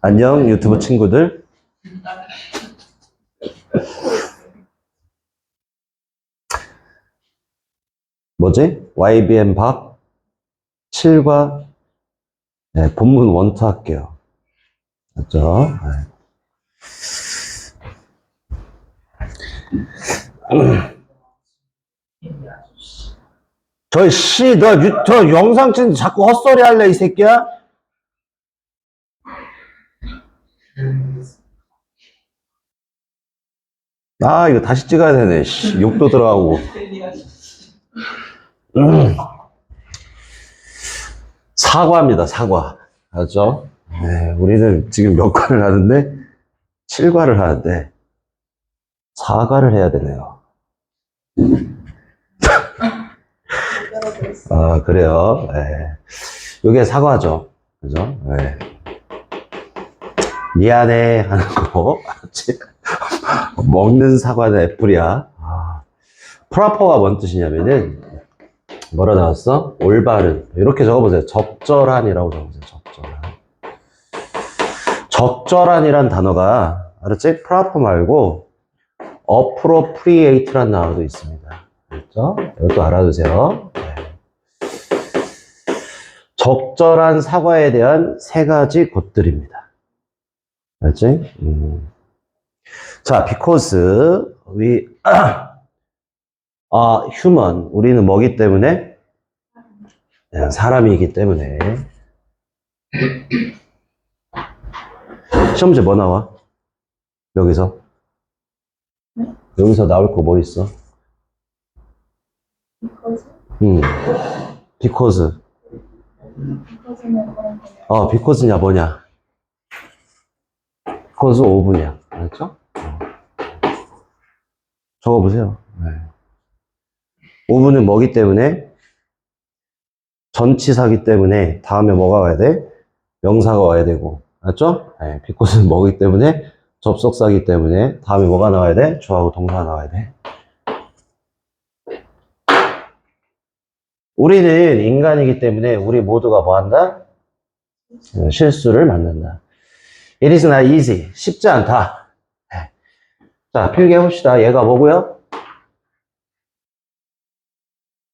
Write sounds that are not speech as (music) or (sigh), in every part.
안녕 유튜브 친구들. 뭐지? YBM 밥 7과 네, 본문 원투 할게요. 맞죠? 네. 저 씨, 너, 유- 저 영상 찍는 자꾸 헛소리 할래, 이 새끼야? 아, 이거 다시 찍어야 되네, 씨. 욕도 들어가고. 음. 사과입니다, 사과. 알죠? 네, 우리는 지금 몇 과를 하는데, 7과를 하는데, 사과를 해야 되네요. 아, 그래요. 네. 요게 사과죠. 그죠? 네. 미안해 하는 거. (laughs) 알았지? 먹는 사과는 애플이야. 아. 프라퍼가 뭔 뜻이냐면은, 뭐라 나왔어? 올바른. 이렇게 적어보세요. 적절한이라고 적어보세요. 적절한. 적절한이란 단어가, 알았지? 프라퍼 말고, appropriate란 단어도 있습니다. 알죠? 이것도 알아두세요. 네. 적절한 사과에 대한 세 가지 것들입니다. 알지? 음. 자, because we are human. 우리는 뭐기 때문에? 네, 사람이기 때문에. 시험 문제 뭐 나와? 여기서? 여기서 나올 거 뭐 있어? because 음. because. 어, because냐 뭐냐? because of냐. 알았죠? 어. 적어보세요. 네. of는 뭐기 때문에? 전치사기 때문에 다음에 뭐가 와야 돼? 명사가 와야 되고. 알았죠? 네. because는 뭐기 때문에? 접속사기 때문에 다음에 뭐가 나와야 돼? 주하고 동사가 나와야 돼. 우리는 인간이기 때문에 우리 모두가 뭐 한다? 어, 실수를 만난다. It is not easy. 쉽지 않다. 네. 자, 필기해봅시다. 얘가 뭐고요?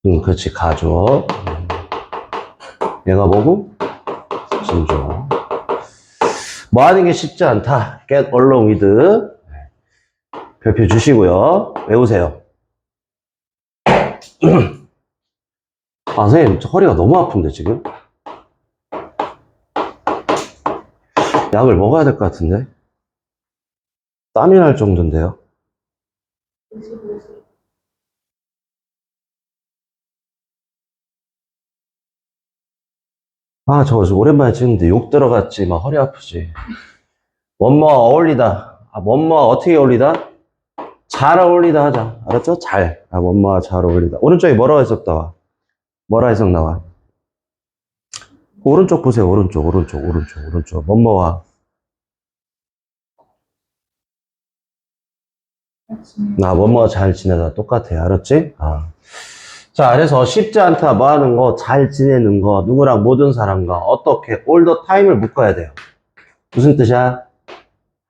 음, 그렇지. 가족. 음. 얘가 뭐고? 진조. 뭐 하는 게 쉽지 않다. Get along with. 네. 별표 주시고요. 외우세요. (clears throat) 아, 선생님, 저 허리가 너무 아픈데, 지금? 약을 먹어야 될 것 같은데? 땀이 날 정도인데요? 아, 저거 오랜만에 찍는데 욕 들어갔지, 막 허리 아프지. 뭐뭐 어울리다. 아, 뭐뭐 어떻게 어울리다? 잘 어울리다 하자. 알았죠? 잘. 아, 뭐뭐와 잘 어울리다. 오른쪽에 뭐라고 해석 나와? 뭐라 해석 나와? 오른쪽 보세요, 오른쪽, 오른쪽, 오른쪽, 오른쪽. 뭐뭐와. 나 뭐뭐 잘 지내다 똑같아. 알았지? 아. 자, 그래서 쉽지 않다. 뭐 하는 거, 잘 지내는 거, 누구랑 모든 사람과 어떻게 the time을 묶어야 돼요. 무슨 뜻이야?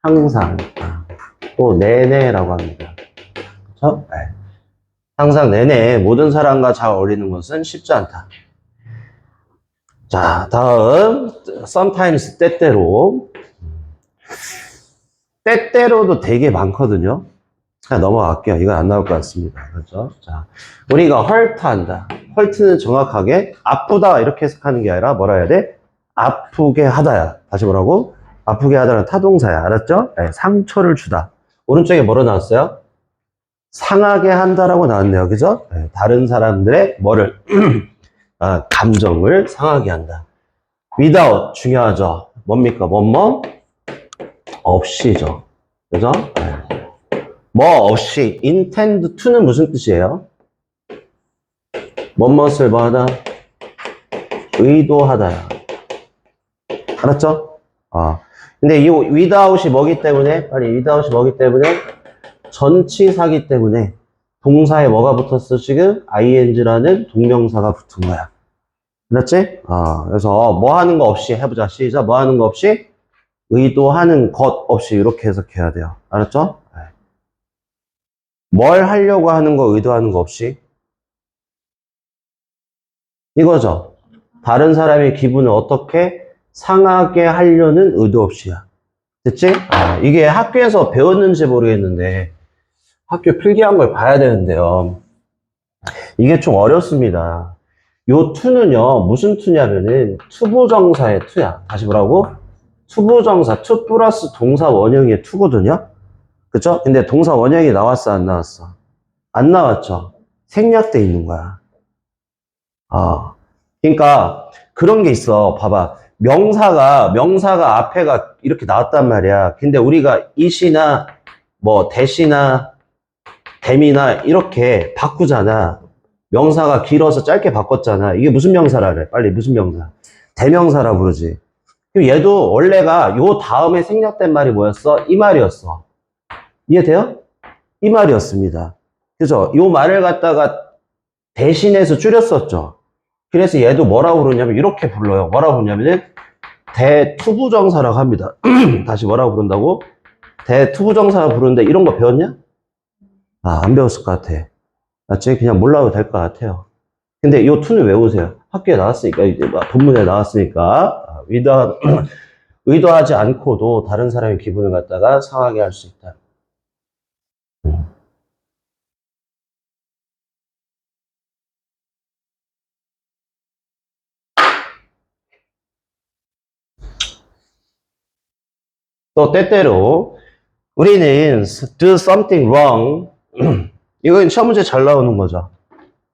항상. 아. 또 내내라고 합니다. 그렇죠? 네. 항상 내내 모든 사람과 잘 어울리는 것은 쉽지 않다. 자, 다음 sometimes 때때로 때때로도 되게 많거든요. 그냥 넘어갈게요. 이건 안 나올 것 같습니다. 그렇죠? 자, 우리가 헐트한다. 헐트는 정확하게 아프다 이렇게 해석하는 게 아니라 뭐라 해야 돼? 아프게 하다야. 다시 뭐라고? 아프게 하다는 타동사야. 알았죠? 네, 상처를 주다. 오른쪽에 뭐로 나왔어요? 상하게 한다라고 나왔네요. 그죠? 네, 다른 사람들의 뭐를 (clears throat) 아, 감정을 상하게 한다. without 중요하죠. 뭡니까? 뭐뭐 없이죠. 그죠? 네. 뭐 없이 intend to는 무슨 뜻이에요? 뭐뭇을 뭐하다? 의도하다야. 알았죠? 아. 근데 이 without이 뭐기 때문에 빨리 without이 뭐기 때문에 전치사기 때문에 동사에 뭐가 붙었어 지금? ing라는 동명사가 붙은 거야. 알았지? 아, 그래서 뭐 하는 거 없이 해보자. 시작. 뭐 하는 거 없이? 의도하는 것 없이 이렇게 해석해야 돼요. 알았죠? 네. 뭘 하려고 하는 거 의도하는 거 없이 이거죠. 다른 사람의 기분을 어떻게 상하게 하려는 의도 없이야. 됐지? 아, 이게 학교에서 배웠는지 모르겠는데 학교 필기한 걸 봐야 되는데요. 이게 좀 어렵습니다. 요 투는요, 무슨 투냐면은 투부정사의 투야. 다시 뭐라고? 투부정사, 투 플러스 동사 원형의 투거든요? 그쵸? 근데 동사 원형이 나왔어, 안 나왔어? 안 나왔죠? 생략돼 있는 거야. 아. 그러니까 그런 게 있어. 봐봐. 명사가, 명사가 앞에가 이렇게 나왔단 말이야. 근데 우리가 이시나, 뭐, 대시나, 댐이나 이렇게 바꾸잖아. 명사가 길어서 짧게 바꿨잖아. 이게 무슨 명사라 그래? 빨리 무슨 명사? 대명사라 부르지. 그럼 얘도 원래가 요 다음에 생략된 말이 뭐였어? 이 말이었어. 이해돼요? 이 말이었습니다. 그죠? 요 말을 갖다가 대신해서 줄였었죠. 그래서 얘도 뭐라고 부르냐면 이렇게 불러요. 뭐라고 부르냐면은 대투부정사라고 합니다. (clears throat) 다시 뭐라고 부른다고? 대투부정사 부르는데 이런 거 배웠냐? 아, 안 배웠을 것 같아. 맞지? 그냥 몰라도 될 것 같아요. 근데 이 투는 외우세요. 학교에 나왔으니까, 이제 막 본문에 나왔으니까, 아, 의도, (clears throat) 의도하지 않고도 다른 사람의 기분을 갖다가 상하게 할 수 있다. 또 때때로 우리는 do something wrong (clears throat) 이건 시험 문제 잘 나오는 거죠.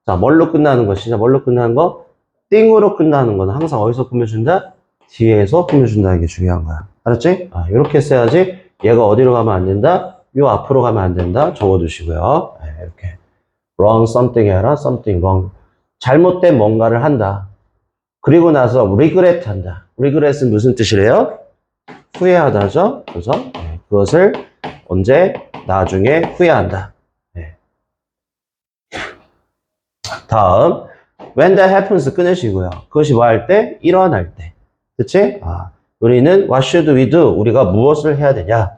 자, 뭘로 끝나는 것이냐? 뭘로 끝나는 거? 띵으로 끝나는 거는 항상 어디서 꾸며준다? 뒤에서 꾸며준다는 게 중요한 거야. 알았지? 아, 이렇게 써야지. 얘가 어디로 가면 안 된다? 요 앞으로 가면 안 된다? 적어두시고요. 네, 이렇게. wrong something 해라. something wrong. 잘못된 뭔가를 한다. 그리고 나서 regret 한다. regret은 무슨 뜻이래요? 후회하다죠? 그죠? 네, 그것을 언제? 나중에 후회한다. 네. 다음, when that happens 끊으시고요. 그것이 뭐 할 때? 일어날 때. 그치? 아, 우리는 what should we do? 우리가 무엇을 해야 되냐?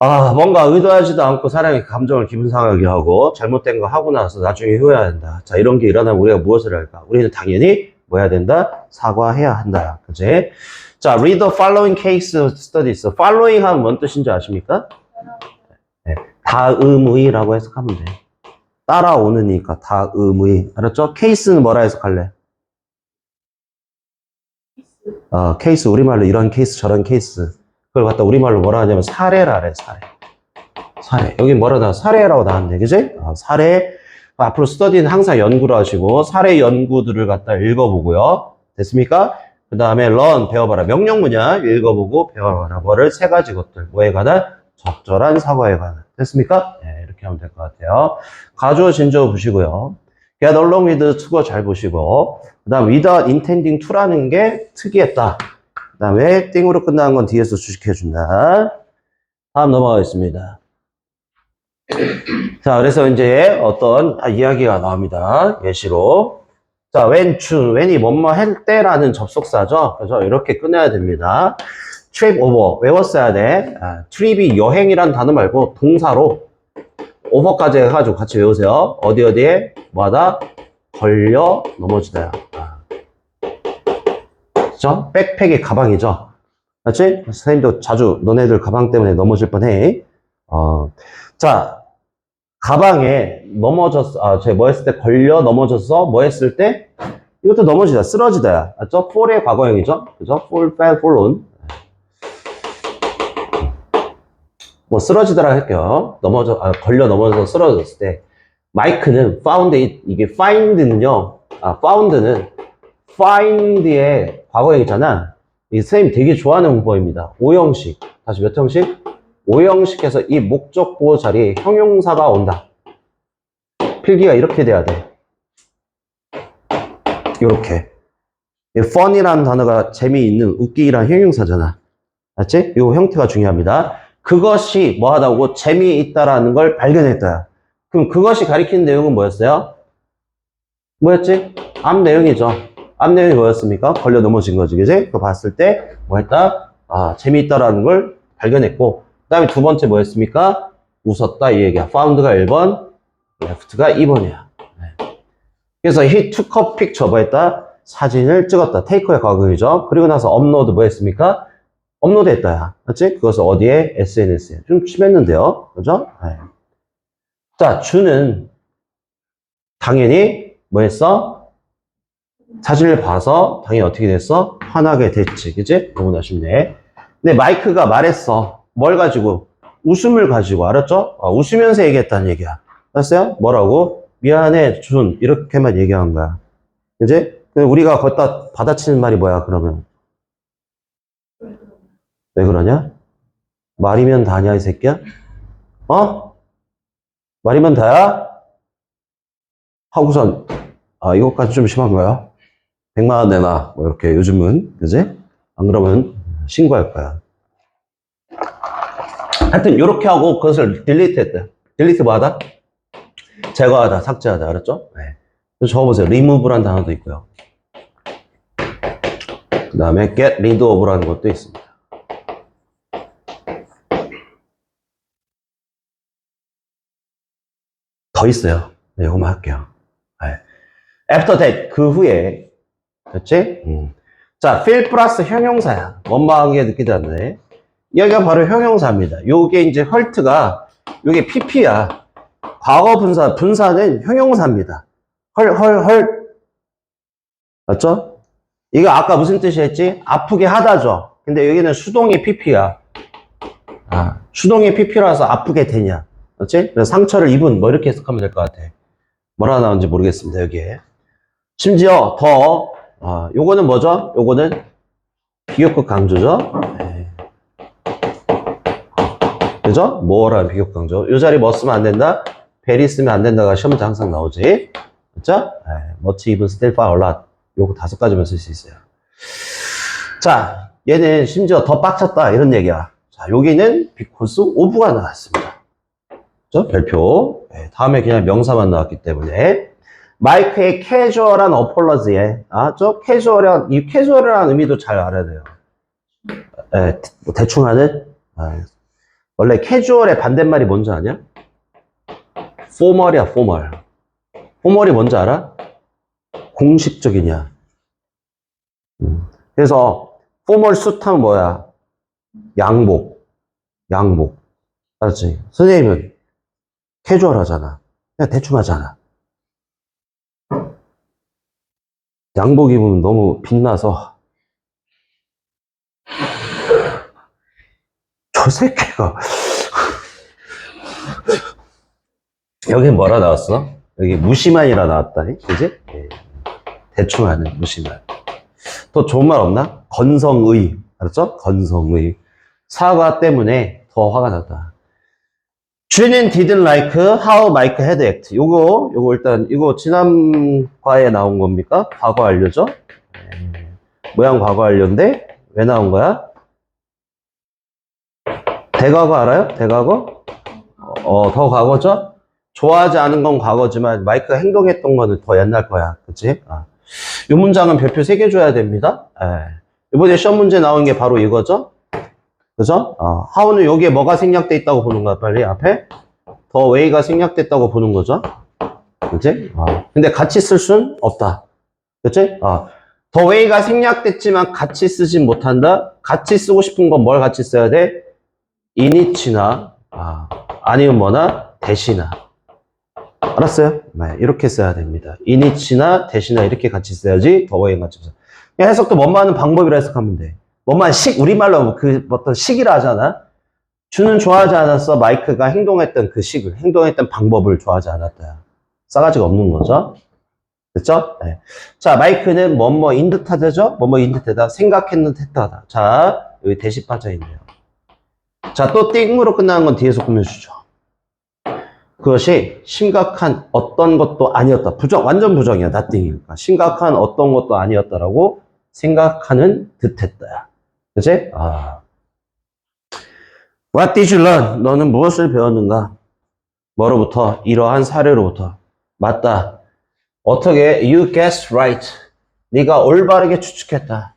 아, 뭔가 의도하지도 않고 사람의 감정을 기분 상하게 하고 잘못된 거 하고 나서 나중에 후회한다. 자, 이런 게 일어나면 우리가 무엇을 할까? 우리는 당연히 뭐 해야 된다? 사과해야 한다. 그치? 자, read the following case studies. following 하면 뭔 뜻인지 아십니까? 네, 다음의라고 해석하면 돼. 따라오는이니까 다음의. 알았죠? 케이스는 뭐라 해석할래? 어, 케이스 우리말로 이런 케이스 저런 케이스. 그걸 갖다 우리말로 뭐라 하냐면 사례라 그래 사례. 사례. 여기 뭐라 나 사례라고 나왔네. 그지? 어, 사례. 앞으로 스터디는 항상 연구를 하시고 사례 연구들을 갖다 읽어보고요. 됐습니까? 그 다음에 learn 배워봐라. 명령문야 읽어보고 배워봐라. 뭐를 세 가지 것들. 뭐에 관한? 적절한 사과에 관한. 됐습니까? 네, 이렇게 하면 될 것 같아요. 가주어 진주어 보시고요. get along with to가 잘 보시고 그 다음 without intending to라는 게 특이했다. 그 다음에 띵으로 끝나는 건 뒤에서 주식해준다. 다음 넘어가겠습니다. 자, 그래서 이제 어떤 아, 이야기가 나옵니다. 예시로. 자, when, to, when이 뭐뭐 할 때라는 접속사죠. 그래서 이렇게 끝내야 됩니다. trip over 외웠어야 돼. 아, trip이 여행이란 단어 말고 동사로 over까지 해가지고 같이 외우세요. 어디 어디에 뭐하다 걸려 넘어지다. 아. 그죠? 백팩이 가방이죠. 맞지? 선생님도 자주 너네들 가방 때문에 넘어질 뻔해. 어, 자, 가방에 넘어졌어. 아, 제가 뭐 했을 때 걸려 넘어졌어. 뭐 했을 때 이것도 넘어지다, 쓰러지다야. 맞죠? fall의 과거형이죠. 그죠? fall, fell, fallen. 뭐 쓰러지더라 할게요. 넘어져, 아, 걸려 넘어져서 쓰러졌을 때. 마이크는 found it, 이게 find는요, 아, found는 find의 과거형이잖아. 이 선생님 되게 좋아하는 문법입니다. 오형식. 다시 몇 형식? 오형식에서 이 목적 보호 자리에 형용사가 온다. 필기가 이렇게 돼야 돼. 이렇게. fun이라는 단어가 재미있는, 웃기란 형용사잖아. 맞지? 이 형태가 중요합니다. 그것이 뭐하다고 재미있다라는 걸 발견했다. 그럼 그것이 가리키는 내용은 뭐였어요? 뭐였지? 앞 내용이죠. 앞 내용이 뭐였습니까? 걸려 넘어진 거지, 그지? 그거 봤을 때, 뭐 했다? 아, 재미있다라는 걸 발견했고, 그 다음에 두 번째 뭐였습니까? 웃었다 이 얘기야. found가 1번, left가 2번이야. 그래서 he took a picture 뭐 했다? 사진을 찍었다. take의 과거이죠. 그리고 나서 업로드 뭐 했습니까? 업로드 했다야. 맞지? 그것을 어디에? SNS에. 좀 심했는데요. 그죠? 네. 자, 주는 당연히 뭐 했어? 사진을 봐서 당연히 어떻게 됐어? 화나게 됐지. 그지? 너무나 쉽네. 근데 마이크가 말했어. 뭘 가지고? 웃음을 가지고. 알았죠? 어, 웃으면서 얘기했다는 얘기야. 알았어요? 뭐라고? 미안해, 준. 이렇게만 얘기한 거야. 근데 우리가 걷다 받아치는 말이 뭐야, 그러면? 왜 그러냐? 말이면 다냐, 이 새끼야? 어? 말이면 다야? 하고선, 아, 이것까지 좀 심한 거야? 100만 원 내놔. 뭐, 이렇게 요즘은, 그지? 안 그러면 신고할 거야. 하여튼, 요렇게 하고 그것을 딜리트 했대. 딜리트 뭐 하다? 제거하다, 삭제하다, 알았죠? 네. 적어보세요. remove란 단어도 있고요. 그 다음에 get rid of라는 것도 있습니다. 더 있어요. 네, 이거만 할게요. 네. after that, 그 후에. 됐지? 음. 자, feel 플러스 형용사야. 원망하게 느끼지 않네. 여기가 바로 형용사입니다. 요게 이제 헐트가, 요게 pp야. 과거 분사, 분사는 형용사입니다. 헐, 헐, 헐. 맞죠? 이거 아까 무슨 뜻이었지? 아프게 하다죠. 근데 여기는 수동의 pp야. 아, 수동의 pp라서 아프게 되냐. 그렇지? 그래서 상처를 입은 뭐 이렇게 해석하면 될 것 같아. 뭐라 나오는지 모르겠습니다, 여기에. 심지어 더, 아, 요거는 뭐죠? 요거는 비교급 강조죠? 그죠? 뭐라는 비교급 강조. 요 자리 뭐 쓰면 안 된다? 베리 쓰면 안 된다가 시험 문제 항상 나오지. 그죠? 네. 머치 입은 스텔 파 얼라. 요거 다섯 가지만 쓸 수 있어요. 자, 얘는 심지어 더 빡쳤다. 이런 얘기야. 자, 여기는 비코스 오브가 나왔습니다. 그죠? 별표. 네, 다음에 그냥 명사만 나왔기 때문에. 마이크의 캐주얼한 어폴러즈에, 아, 저 캐주얼한, 이 캐주얼이라는 의미도 잘 알아야 돼요. 예, 뭐 대충 하는? 아, 원래 캐주얼의 반대말이 뭔지 아냐? 포멀이야, 포멀. 포멀이 뭔지 알아? 공식적이냐. 음. 그래서, 포멀 수트하면 뭐야? 양복. 양복. 알았지? 선생님은 캐주얼 하잖아. 그냥 대충 하잖아. 양복 입으면 너무 빛나서 저 새끼가 여기 뭐라 나왔어? 여기 무심한이라 나왔다니 그지? 예. 대충 하는 무심한 더 좋은 말 없나? 건성의 알았죠? 건성의 사과 때문에 더 화가 났다 주는 didn't like how Mike had act. 요거, 요거 일단, 이거 지난 과에 나온 겁니까? 과거 완료죠? 네. 모양 과거 완료인데, 왜 나온 거야? 대과거 알아요? 대과거? 어, 더 과거죠? 좋아하지 않은 건 과거지만, 마이크가 행동했던 거는 더 옛날 거야. 그치? 아. 이 문장은 별표 3개 줘야 됩니다. 예. 이번에 시험 문제 나온 게 바로 이거죠? 그죠? 어, how는 여기에 뭐가 생략돼 있다고 보는 거야, 빨리 앞에. 더 way가 생략됐다고 보는 거죠. 그치? 어, 근데 같이 쓸 순 없다. 그치? 어, 더 way가 생략됐지만 같이 쓰진 못한다? 같이 쓰고 싶은 건 뭘 같이 써야 돼? Init나, 아, 아니면 뭐나, 대시나. 알았어요? 네, 이렇게 써야 됩니다. init나, 대시나 이렇게 같이 써야지 더 way가 같이 써. 그냥 해석도 뭐만 하는 방법이라 해석하면 돼. 뭐만 식, 우리말로 그 어떤 식이라 하잖아? 주는 좋아하지 않았어. 마이크가 행동했던 그 식을, 행동했던 방법을 좋아하지 않았다. 싸가지가 없는 거죠. 됐죠? 네. 자, 마이크는 뭐뭐 인 듯하다죠? 뭐뭐 인 듯하다. 생각했는 듯하다. 자, 여기 대시 빠져 있네요. 자, 또 띵으로 끝나는 건 뒤에서 꾸며주죠. 그것이 심각한 어떤 것도 아니었다. 부정, 완전 부정이야. 나띵이니까. 심각한 어떤 것도 아니었다라고 생각하는 듯했다. 그치? 아. What did you learn? 너는 무엇을 배웠는가? 뭐로부터? 이러한 사례로부터. 맞다. 어떻게? You guessed right. 네가 올바르게 추측했다.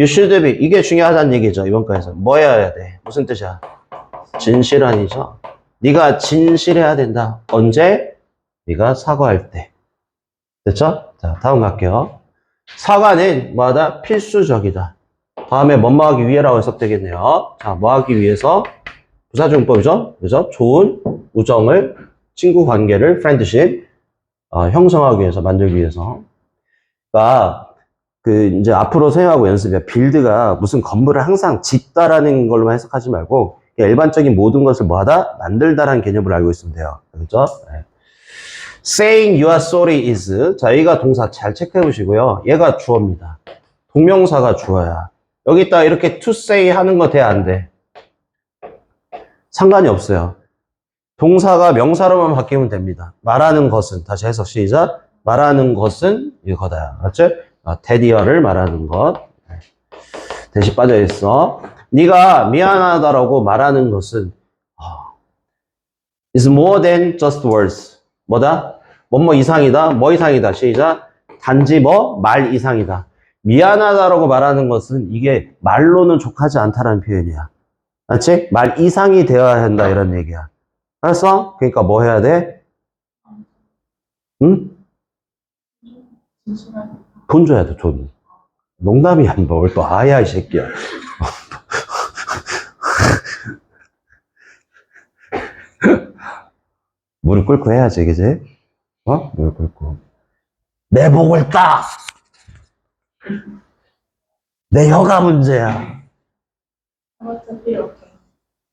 You should be. 이게 중요하다는 얘기죠. 이번 거에서. 뭐 해야 돼? 무슨 뜻이야? 진실한이죠. 네가 진실해야 된다. 언제? 네가 사과할 때. 됐죠? 자, 다음 갈게요. 사과는 뭐하다? 필수적이다. 다음에 뭐뭐 하기 위해라고 해석되겠네요. 자, 뭐 하기 위해서? 부사중법이죠? 그죠? 좋은 우정을, 친구 관계를, friendship, 어, 형성하기 위해서, 만들기 위해서. 그러니까, 그, 이제 앞으로 생각하고 연습이야. 빌드가 무슨 건물을 항상 짓다라는 걸로만 해석하지 말고, 일반적인 모든 것을 뭐하다? 만들다라는 개념을 알고 있으면 돼요. 그죠? 네. saying you are sorry is. 자, 여기가 동사 잘 체크해 보시고요. 얘가 주어입니다. 동명사가 주어야. 여기다 이렇게 to say 하는 거 돼, 안 돼? 상관이 없어요. 동사가 명사로만 바뀌면 됩니다. 말하는 것은, 다시 해석 시작. 말하는 것은 이거다. 알았죠? 아, 테디어를 말하는 것. 네. 대시 빠져 있어. 네가 미안하다라고 말하는 것은 아, is more than just words. 뭐다? 뭐뭐 이상이다. 뭐 이상이다. 시작. 단지 뭐? 말 이상이다. 미안하다라고 말하는 것은 이게 말로는 족하지 않다라는 표현이야. 맞지? 말 이상이 되어야 한다 이런 얘기야. 알았어? 그러니까 뭐 해야 돼? 응? 진실한 돈 줘야 돼, 돈. 농담이야, 뭘 또, 아야, 이 새끼야. (laughs) 무릎 꿇고 해야지, 그지? 어? 무릎 꿇고. 내 목을 딱! 내 혀가 문제야.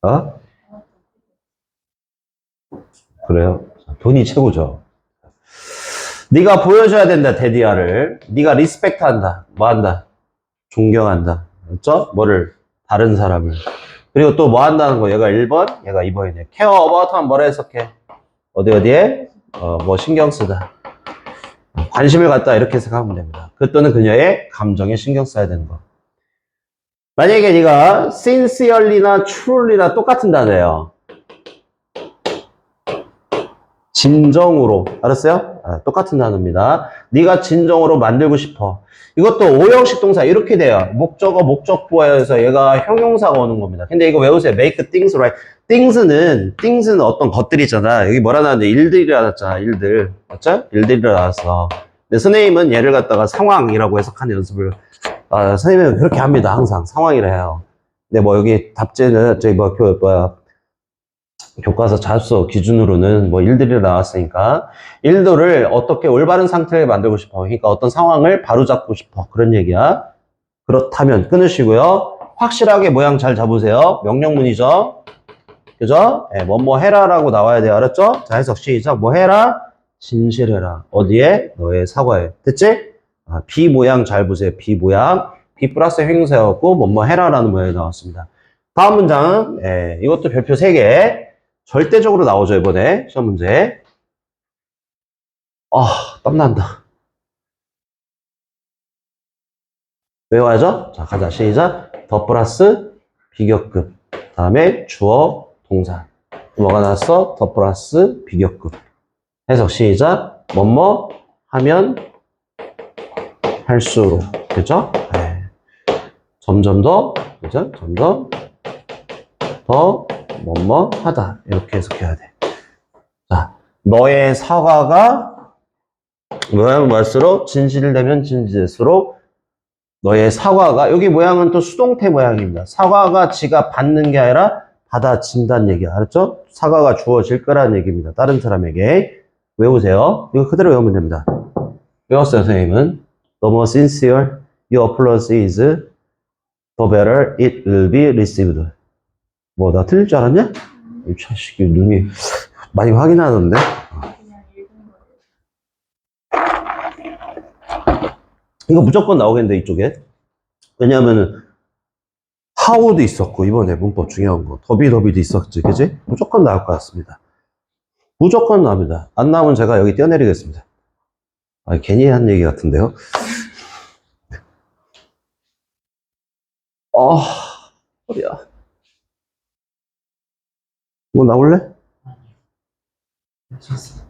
어? 그래요? 돈이 최고죠. 네가 보여줘야 된다, 데디아를. 네가 리스펙트 한다. 뭐 한다? 존경한다. 그렇죠? 뭐를? 다른 사람을. 그리고 또 뭐 한다는 거. 얘가 1번, 얘가 2번이네. 케어 어바웃 하면 뭐라 해석해? 어디 어디에? 어, 뭐 신경 쓰다. 관심을 갖다 이렇게 생각하면 됩니다. 그 또는 그녀의 감정에 신경 써야 되는 거. 만약에 네가 sincerely나 truly나 똑같은 단어예요. 진정으로 알았어요? 아, 똑같은 단어입니다. 네가 진정으로 만들고 싶어. 이것도 오형식 동사 이렇게 돼요. 목적어 목적보에서 얘가 형용사가 오는 겁니다. 근데 이거 외우세요. make things right. things는 things는 어떤 것들이잖아. 여기 뭐라 나왔는데 일들이 나왔잖아. 일들 맞죠? 일들이 나왔어. 근데 선생님은 얘를 갖다가 상황이라고 해석하는 연습을 아, 선생님은 그렇게 합니다. 항상 상황이라 해요. 근데 뭐 여기 답제는 저기 뭐 교, 뭐야 교과서 자습서 기준으로는 뭐 일들이 나왔으니까 일들을 어떻게 올바른 상태를 만들고 싶어. 그러니까 어떤 상황을 바로잡고 싶어. 그런 얘기야. 그렇다면 끊으시고요. 확실하게 모양 잘 잡으세요. 명령문이죠. 그죠? 예, 뭐뭐 해라 라고 나와야 돼요. 알았죠? 자, 해석 시작. 뭐 해라? 진실해라. 어디에? 너의 사과에. 됐지? 아, B 모양 잘 보세요. B 모양. B 플러스 행사였고, 뭐뭐 해라라는 모양이 나왔습니다. 다음 문장은, 예, 이것도 별표 3개. 절대적으로 나오죠, 이번에. 시험 문제. 아, 땀난다. 외워야죠? 자, 가자. 시작. 더 플러스 비교급. 다음에 주어, 동사. 뭐가 나왔어? 더 플러스 비교급. 해석 시작. 뭐뭐 하면 할수록. 그죠? 네. 점점 더, 그죠? 점점 더 뭐뭐 하다. 이렇게 해석해야 돼. 자, 너의 사과가 모양 말수록 진실되면 진실될수록 너의 사과가 여기 모양은 또 수동태 모양입니다. 사과가 지가 받는 게 아니라 받아진다는 얘기 알았죠? 사과가 주어질 거라는 얘기입니다. 다른 사람에게 외우세요. 이거 그대로 외우면 됩니다. 외웠어요, 선생님은. The more sincere your applause is, the better it will be received. 뭐, 나 틀릴 줄 알았냐? 이 자식이 눈이 많이 확인하던데? 이거 무조건 나오겠는데, 이쪽에. 왜냐면은, 하우도 있었고, 이번에 문법 중요한 거. 더비, 더비도 있었지, 그지? 무조건 나올 것 같습니다. 무조건 나옵니다. 안 나오면 제가 여기 떼어내리겠습니다. 아, 괜히 한 얘기 같은데요? 아, 허리야. 뭐 나올래? 괜찮습니다.